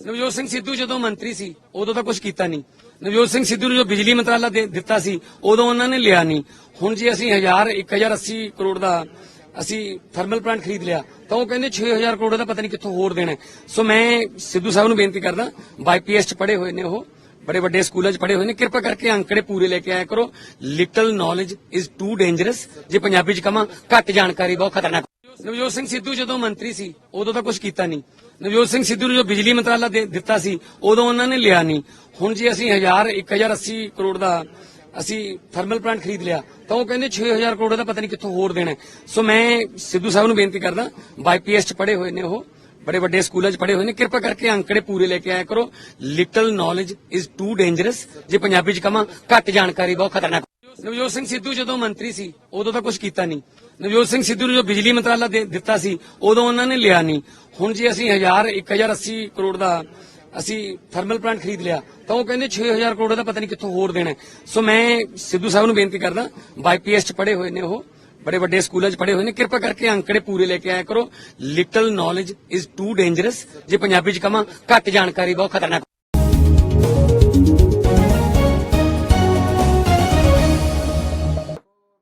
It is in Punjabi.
ਨਵਜੋਤ ਸਿੰਘ ਸਿੱਧੂ ਜਦੋਂ ਮੰਤਰੀ ਸੀ, ਉਦੋਂ ਤਾਂ ਕੁਝ ਕੀਤਾ ਨਹੀਂ। ਨਵਜੋਤ ਸਿੰਘ ਸਿੱਧੂ ਨੂੰ ਜੋ ਬਿਜਲੀ ਮੰਤਰਾਲਾ ਦਿੱਤਾ ਸੀ, ਉਦੋਂ ਉਹਨਾਂ ਨੇ ਲਿਆ ਨਹੀਂ। ਹੁਣ ਜੇ ਅਸੀਂ 1000 1080 ਕਰੋੜ ਦਾ ਅਸੀਂ ਥਰਮਲ ਪਲਾਂਟ ਖਰੀਦ ਲਿਆ, ਤਾਂ ਉਹ ਕਹਿੰਦੇ 6000 ਕਰੋੜ ਦਾ ਪਤਾ ਨਹੀਂ ਕਿੱਥੋਂ ਹੋਰ ਦੇਣਾ ਸੋ ਮੈਂ ਸਿੱਧੂ ਸਾਹਿਬ ਨੂੰ ਬੇਨਤੀ ਕਰਦਾ ਬਾਈਪੀਐਸ ਚ ਪੜੇ ਹੋਏ ਨੇ ਉਹ, ਬੜੇ ਵੱਡੇ ਸਕੂਲਾਂ 'ਚ ਪੜ੍ਹੇ ਹੋਏ ਨੇ, ਕਿਰਪਾ ਕਰਕੇ ਅੰਕੜੇ ਪੂਰੇ ਲੈ ਕੇ ਆਇਆ ਕਰੋ। Little knowledge is too dangerous ਜੇ ਪੰਜਾਬੀ 'ਚ ਕਹਾਂ ਘੱਟ ਜਾਣਕਾਰੀ ਬਹੁਤ ਖਤਰਨਾਕ ਨਵਜੋਤ ਸਿੰਘ ਸਿੱਧੂ ਜਦੋਂ ਮੰਤਰੀ ਸੀ, ਉਦੋਂ ਤਾਂ ਕੁਝ ਕੀਤਾ ਨਹੀਂ। ਨਵਜੋਤ ਸਿੰਘ ਸਿੱਧੂ ਨੂੰ ਜੋ ਬਿਜਲੀ ਮੰਤਰਾਲਾ ਦਿੱਤਾ ਸੀ, ਉਦੋਂ ਉਹਨਾਂ ਨੇ ਲਿਆ ਨਹੀਂ। ਹੁਣ ਜੇ ਅਸੀਂ 1000 1080 ਕਰੋੜ ਦਾ ਅਸੀਂ ਥਰਮਲ ਪਲਾਂਟ ਖਰੀਦ ਲਿਆ, ਤਾਂ ਉਹ ਕਹਿੰਦੇ 6000 ਕਰੋੜ ਦਾ ਪਤਾ ਨਹੀਂ ਕਿੱਥੋਂ ਹੋਰ ਦੇਣਾ ਸੋ ਮੈਂ ਸਿੱਧੂ ਸਾਹਿਬ ਨੂੰ ਬੇਨਤੀ ਕਰਦਾ ਬਾਈਪੀਐਸ ਚ ਪੜੇ ਹੋਏ ਨੇ ਉਹ, ਬੜੇ ਵੱਡੇ ਸਕੂਲਾਂ 'ਚ ਪੜ੍ਹੇ ਹੋਏ ਨੇ, ਕਿਰਪਾ ਕਰਕੇ ਅੰਕੜੇ ਪੂਰੇ ਲੈ ਕੇ ਆਇਆ ਕਰੋ। Little knowledge is too dangerous ਜੇ ਪੰਜਾਬੀ 'ਚ ਕਹਾਂ ਘੱਟ ਜਾਣਕਾਰੀ ਬਹੁਤ ਖਤਰਨਾਕ ਨਵਜੋਤ ਸਿੰਘ ਸਿੱਧੂ ਜਦੋਂ ਮੰਤਰੀ ਸੀ, ਉਦੋਂ ਤਾਂ ਕੁਝ ਕੀਤਾ ਨਹੀਂ। ਨਵਜੋਤ ਸਿੰਘ ਸਿੱਧੂ ਨੂੰ ਜੋ ਬਿਜਲੀ ਮੰਤਰਾਲਾ ਦਿੱਤਾ ਸੀ, ਉਦੋਂ ਉਹਨਾਂ ਨੇ ਲਿਆ ਨਹੀਂ। ਹੁਣ ਜੇ ਅਸੀਂ 1000 1080 ਕਰੋੜ ਦਾ ਅਸੀਂ ਥਰਮਲ ਪਲਾਂਟ ਖਰੀਦ ਲਿਆ, ਤਾਂ ਉਹ ਕਹਿੰਦੇ 6000 ਕਰੋੜ ਦਾ ਪਤਾ ਨਹੀਂ ਕਿੱਥੋਂ ਹੋਰ ਦੇਣਾ ਸੋ ਮੈਂ ਸਿੱਧੂ ਸਾਹਿਬ ਨੂੰ ਬੇਨਤੀ ਕਰਦਾ ਬਾਈਪੀਐਸ ਚ ਪੜੇ ਹੋਏ ਨੇ ਉਹ, ਬੜੇ ਵੱਡੇ ਸਕੂਲਾਂ 'ਚ ਪੜ੍ਹੇ ਹੋਏ ਨੇ, ਕਿਰਪਾ ਕਰਕੇ ਅੰਕੜੇ ਪੂਰੇ ਲੈ ਕੇ ਆਇਆ ਕਰੋ। Little knowledge is too dangerous ਜੇ ਪੰਜਾਬੀ 'ਚ ਕਹਾਂ ਘੱਟ ਜਾਣਕਾਰੀ ਬਹੁਤ ਖਤਰਨਾਕ